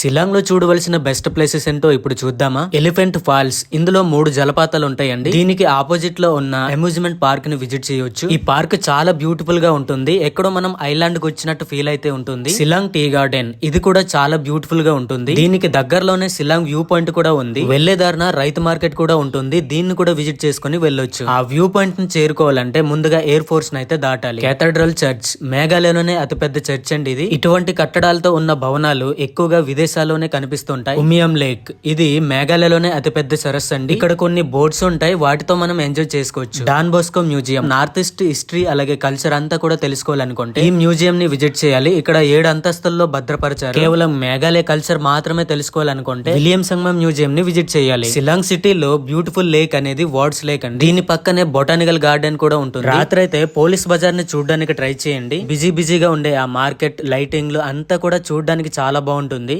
షిలాంగ్లో చూడవలసిన best places ఏంటో ఇప్పుడు చూద్దామా? Elephant falls. ఇందులో మూడు జలపాతాలు ఉంటాయండి దీనికి ఆపోజిట్లో ఉన్న అమ్యూజ్మెంట్ పార్క్ని విజిట్ చేయొచ్చు. ఈ పార్క్ చాలా బ్యూటిఫుల్గా ఉంటుంది. ఎక్కడో మనం ఐలాండ్కు వచ్చినట్టు ఫీల్ అయితే ఉంటుంది. Shillong tea garden. ఇది కూడా చాలా బ్యూటిఫుల్గా ఉంటుంది. దీనికి దగ్గరలోనే సిలాంగ్ వ్యూ పాయింట్ కూడా ఉంది. వెళ్ళేదారిన రైతు మార్కెట్ కూడా ఉంటుంది. దీన్ని కూడా విజిట్ చేసుకుని వెళ్ళొచ్చు. ఆ వ్యూ పాయింట్ని చేరుకోవాలంటే ముందుగా ఎయిర్ ఫోర్స్ అయితే దాటాలి. Cathedral church. మేఘాలయలోనే అతిపెద్ద చర్చ్ అండి ఇది. ఇటువంటి కట్టడాలతో ఉన్న భవనాలు ఎక్కువగా విదేశాల్లోనే కనిపిస్తుంటాయి. ఉమియం లేక్. ఇది మేఘాలయలోనే అతిపెద్ద సరస్సు అండి. ఇక్కడ కొన్ని బోట్స్ ఉంటాయి. వాటితో మనం ఎంజాయ్ చేసుకోవచ్చు. Don Bosco museum. North east history అలాగే కల్చర్ అంతా కూడా తెలుసుకోవాలనుకుంటే ఈ మ్యూజియం ని విజిట్ చేయాలి. ఇక్కడ ఏడు అంతస్తుల్లో భద్రపరచారు. కేవలం మేఘాలయ కల్చర్ మాత్రమే తెలుసుకోవాలనుకుంటే విలియం సంగమం మ్యూజియం ని విజిట్ చేయాలి. సిలాంగ్ సిటీలో బ్యూటిఫుల్ లేక్ అనేది వార్డ్స్ లేక్ అండి. దీని పక్కనే బొటానికల్ గార్డెన్ కూడా ఉంటుంది. రాత్రి అయితే పోలీస్ బజార్ని చూడడానికి ట్రై చేయండి. బిజీ బిజీగా ఉండే ఆ మార్కెట్ లైటింగ్లు అంతా కూడా చూడడానికి చాలా బాగుంటుంది.